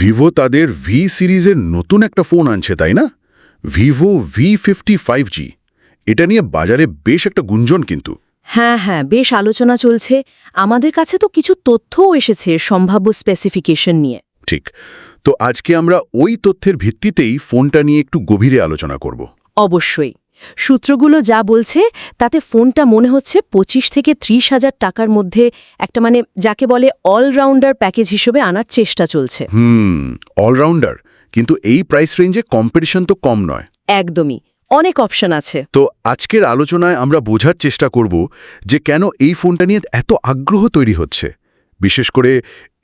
Vivo তাদের V সিরিজের নতুন একটা ফোন আনছে তাই না? Vivo V fifty five G এটা নিয়ে বাজারে বেশ একটা গুঞ্জন কিন্তু। হ্যাঁ হ্যাঁ বেশ আলোচনা চলছে। আমাদের কাছে তো কিছু তথ্যও এসেছে সম্ভাব্য স্পেসিফিকেশন নিয়ে। ঠিক। তো আজকে আমরা ওই তথ্যের ভিত্তিতেই ফোনটা নিয়ে একটু গভীরে আলোচনা করব। অবশ্যই। সূত্রগুলো যা বলছে তাতে ফোনটা মনে হচ্ছে পঁচিশ থেকে ত্রিশ হাজার টাকার মধ্যে একটা মানে যাকে বলে অলরাউন্ডার প্যাকেজ হিসেবে আনার চেষ্টা চলছে। হুম অলরাউন্ডার কিন্তু এই প্রাইস রেঞ্জে কম্পিটিশন তো কম নয়। একদমই অনেক অপশন আছে। তো আজকের আলোচনায় আমরা বোঝার চেষ্টা করব যে কেন এই ফোনটা নিয়ে এত আগ্রহ তৈরি হচ্ছে। বিশেষ করে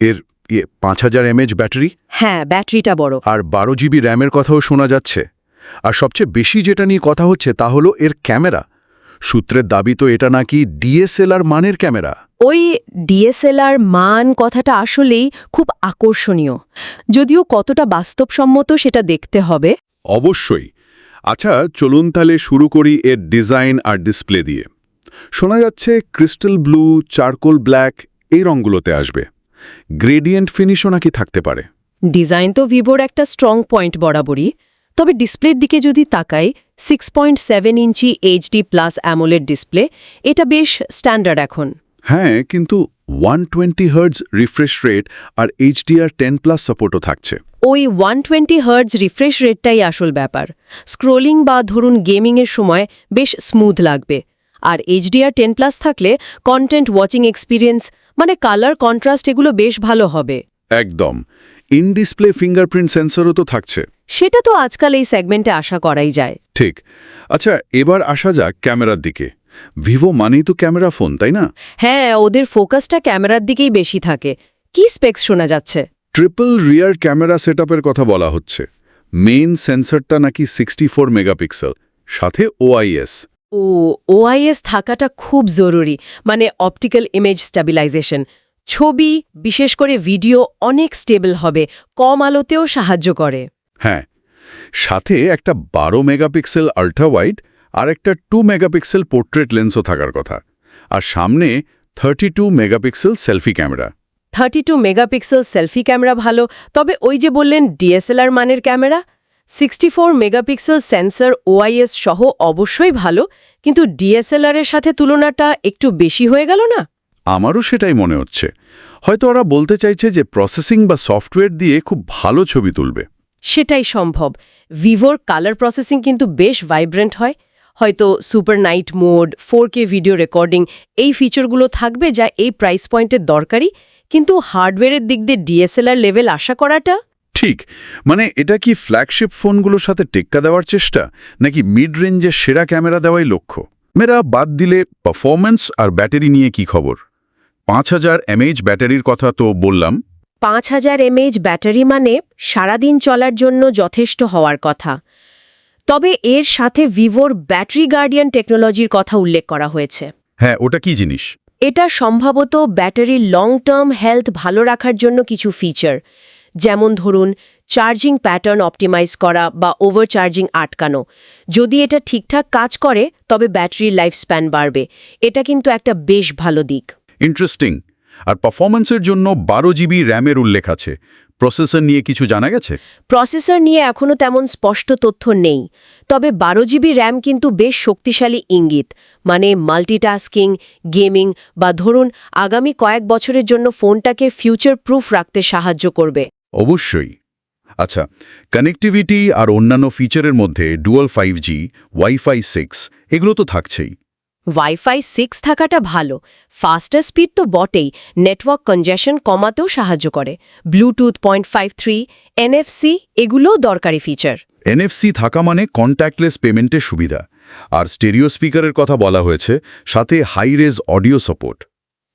এর ইয়ে পাঁচ হাজার এমএচ ব্যাটারি। হ্যাঁ ব্যাটারিটা বড়। আর বারো জিবি র্যামের কথাও শোনা যাচ্ছে। আর সবচেয়ে বেশি যেটা নিয়ে কথা হচ্ছে তা হলো এর ক্যামেরা। সূত্রের দাবি তো এটা নাকি ডিএসএলআর মানের ক্যামেরা। ওই ডিএসএলআর মান কথাটা আসলেই খুব আকর্ষণীয়। যদিও কতটা বাস্তবসম্মত সেটা দেখতে হবে। অবশ্যই। আচ্ছা চলুন তাহলে শুরু করি এর ডিজাইন আর ডিসপ্লে দিয়ে। শোনা যাচ্ছে ক্রিস্টাল ব্লু চারকোল ব্ল্যাক এই রঙগুলোতে আসবে। গ্রেডিয়েন্ট ফিনিশও নাকি থাকতে পারে। ডিজাইন তো ভিভোর একটা স্ট্রং পয়েন্ট বরাবরই। তবে ডিসপ্লের দিকে যদি তাকাই six point seven inch HD plus AMOLED display এটা বেশ স্ট্যান্ডার্ড এখন। হ্যাঁ কিন্তু one twenty hertz refresh rate আর এইচডিআর টেন প্লাস সাপোর্টও থাকছে। ওই ওয়ান টোয়েন্টি হার্টস রিফ্রেশ রেটটাই আসল ব্যাপার। স্ক্রোলিং বা ধরুন গেমিংয়ের সময় বেশ স্মুথ লাগবে। আর এইচডিআর টেন প্লাস থাকলে কন্টেন্ট ওয়াচিং এক্সপিরিয়েন্স মানে কালার কন্ট্রাস্ট এগুলো বেশ ভালো হবে। একদম। ইন ডিসপ্লে ফিঙ্গারপ্রিন্ট সেন্সরও তো থাকছে। সেটা তো আজকাল এই সেগমেন্টে আশা করাই যায়। ঠিক। আচ্ছা এবার আসা যাক ক্যামেরার দিকে। ভিভো মানেই তো ক্যামেরা ফোন তাই না? হ্যাঁ ওদের ফোকাসটা ক্যামেরার দিকেই বেশি থাকে। কি স্পেক্স শোনা যাচ্ছে? ট্রিপল রিয়ার ক্যামেরা সেটআপের কথা বলা হচ্ছে। মেইন সেন্সরটা নাকি সিক্সটি ফোর মেগাপিক্সেল সাথে ওআইএস ও ওআইএস থাকাটা খুব জরুরি মানে অপটিক্যাল ইমেজ স্ট্যাবিলাইজেশন। ছবি বিশেষ করে ভিডিও অনেক স্টেবল হবে কম আলোতেও সাহায্য করে। হ্যাঁ সাথে একটা বারো মেগাপিক্সেল আল্ট্রা ওয়াইড আর একটা টু মেগাপিক্সেল পোর্ট্রেট লেন্সও থাকার কথা। আর সামনে thirty two megapixel selfie camera thirty two megapixel selfie camera ভালো তবে ওই যে বললেন ডিএসএলআর মানের camera sixty four megapixel sensor OIS সহ অবশ্যই ভালো কিন্তু ডিএসএলআর এর সাথে তুলনাটা একটু বেশি হয়ে গেল না? আমারও সেটাই মনে হচ্ছে। হয়তো ওরা বলতে চাইছে যে প্রসেসিং বা সফটওয়্যার দিয়ে খুব ভালো ছবি তুলবে। সেটাই সম্ভব। ভিভোর কালার প্রসেসিং কিন্তু বেশ ভাইব্রেন্ট হয়। হয়তো super night mode four K video recording এই ফিচারগুলো থাকবে যা এই প্রাইস পয়েন্টের দরকারি। কিন্তু হার্ডওয়্যারের দিক দিয়ে ডিএসএলআর লেভেল আশা করাটা? ঠিক। মানে এটা কি ফ্ল্যাগশিপ ফোনগুলোর সাথে টেক্কা দেওয়ার চেষ্টা? নাকি মিড রেঞ্জের সেরা ক্যামেরা দেওয়াই লক্ষ্য? মেরা বাদ দিলে পারফরম্যান্স আর ব্যাটারি নিয়ে কি খবর? পাঁচ হাজার এমএইচ ব্যাটারির কথা তো বললাম। পাঁচ হাজার এমএইচ ব্যাটারি মানে সারাদিন চলার জন্য যথেষ্ট হওয়ার কথা। তবে এর সাথে ভিভোর ব্যাটারি গার্ডিয়ান টেকনোলজির কথা উল্লেখ করা হয়েছে। হ্যাঁ ওটা কি জিনিস? এটা সম্ভবত ব্যাটারির লং টার্ম হেলথ ভালো রাখার জন্য কিছু ফিচার যেমন ধরুন চার্জিং প্যাটার্ন অপটিমাইজ করা বা ওভারচার্জিং আটকানো। যদি এটা ঠিকঠাক কাজ করে তবে ব্যাটারির লাইফ স্প্যান বাড়বে। এটা কিন্তু একটা বেশ ভালো দিক। ইন্টারেস্টিং আর পারফরম্যান্সের জন্য বারো জিবি র্যামের উল্লেখ আছে। প্রসেসর নিয়ে কিছু জানা গেছে? প্রসেসর নিয়ে এখনও তেমন স্পষ্ট তথ্য নেই। তবে বারো জিবি র্যাম কিন্তু বেশ শক্তিশালী ইঙ্গিত। মানে মাল্টিটাস্কিং গেমিং বা ধরুন আগামী কয়েক বছরের জন্য ফোনটাকে ফিউচার প্রুফ রাখতে সাহায্য করবে। অবশ্যই। আচ্ছা কানেক্টিভিটি আর অন্যান্য ফিচারের মধ্যে dual five G wifi six এগুলো তো থাকছেই। ওয়াইফাই সিক্স থাকাটা ভালো। ফাস্টার স্পিড তো বটেই। নেটওয়ার্ক কনজেশন কমাতেও সাহায্য করে। Bluetooth point five three NFC এগুলোও দরকারি ফিচার এনএফসি থাকা মানে কন্ট্যাক্টলেস পেমেন্টের সুবিধা। আর স্টেরিও স্পিকারের কথা বলা হয়েছে সাথে হাই রেজ অডিও সাপোর্ট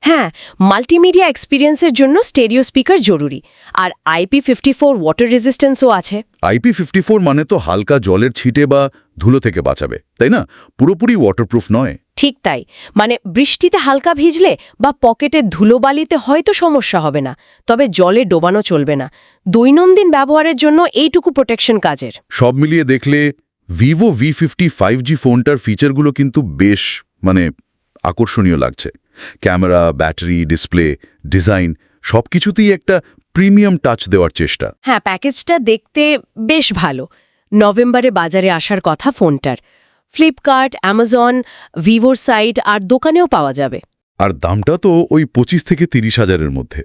হ্যাঁ মাল্টিমিডিয়া এক্সপিরিয়েন্সের জন্য স্টেরিও স্পিকার জরুরি। আর আইপি ফিফটি ফোর ওয়াটার রেজিস্ট্যান্সও আছে। আইপি ফিফটি মানে তো হালকা জলের ছিটে বা ধুলো থেকে বাঁচাবে তাই না? পুরোপুরি ওয়াটারপ্রুফ নয়। ঠিক তাই। মানে বৃষ্টিতে হালকা ভিজলে বা পকেটে ধুলোবালিতে হয়তো সমস্যা হবে না তবে জলে ডোবানো চলবে না। দৈনন্দিন ব্যবহারের জন্য এইটুকু প্রোটেকশন কাজের। সব মিলিয়ে দেখলে Vivo V fifty five G ফোনটার ফিচারগুলো কিন্তু বেশ মানে আকর্ষণীয় লাগছে। ক্যামেরা ব্যাটারি ডিসপ্লে ডিজাইন সব কিছুতেই একটা প্রিমিয়াম টাচ দেওয়ার চেষ্টা। হ্যাঁ প্যাকেজটা দেখতে বেশ ভালো। নভেম্বরে বাজারে আসার কথা ফোনটার। ফ্লিপকার্ট অ্যামাজন ভিভোর সাইট আর দোকানেও পাওয়া যাবে। আর দামটা তো ওই পঁচিশ থেকে তিরিশ হাজারের মধ্যে।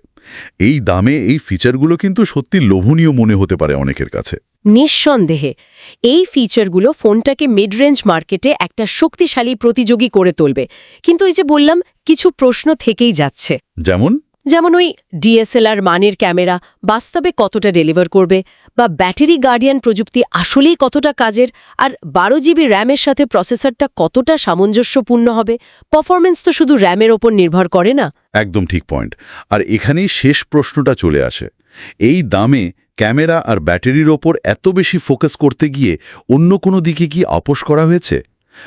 এই দামে এই ফিচারগুলো কিন্তু সত্যি লোভনীয় মনে হতে পারে অনেকের কাছে। নিঃসন্দেহে এই ফিচারগুলো ফোনটাকে মিড রেঞ্জ মার্কেটে একটা শক্তিশালী প্রতিযোগী করে তুলবে। কিন্তু এই যে বললাম কিছু প্রশ্ন থেকেই যাচ্ছে। যেমন? যেমন ওই ডিএসএলআর মানের ক্যামেরা বাস্তবে কতটা ডেলিভার করবে বা ব্যাটারি গার্ডিয়ান প্রযুক্তি আসলেই কতটা কাজের আর বারো জিবি র্যামের সাথে প্রসেসরটা কতটা সামঞ্জস্যপূর্ণ হবে পারফরমেন্স তো শুধু র্যামের ওপর নির্ভর করে না। একদম ঠিক পয়েন্ট আর এখানেই শেষ প্রশ্নটা চলে আসে। এই দামে ক্যামেরা আর ব্যাটারির ওপর এত বেশি ফোকাস করতে গিয়ে অন্য কোনো দিকে কি আপোষ করা হয়েছে?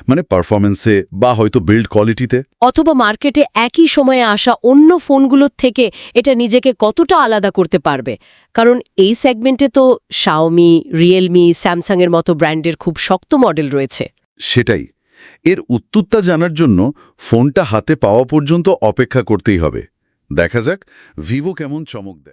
মানে পারফরমেন্সে বা হয়তো বিল্ড কোয়ালিটিতে অথবা মার্কেটে একই সময়ে আসা অন্য ফোনগুলোর থেকে এটা নিজেকে কতটা আলাদা করতে পারবে। কারণ এই সেগমেন্টে তো শাওমি রিয়েলমি স্যামসাংয়ের মতো ব্র্যান্ডের খুব শক্ত মডেল রয়েছে। সেটাই। এর উত্তরটা জানার জন্য ফোনটা হাতে পাওয়া পর্যন্ত অপেক্ষা করতেই হবে। দেখা যাক ভিভো কেমন চমক দেয়।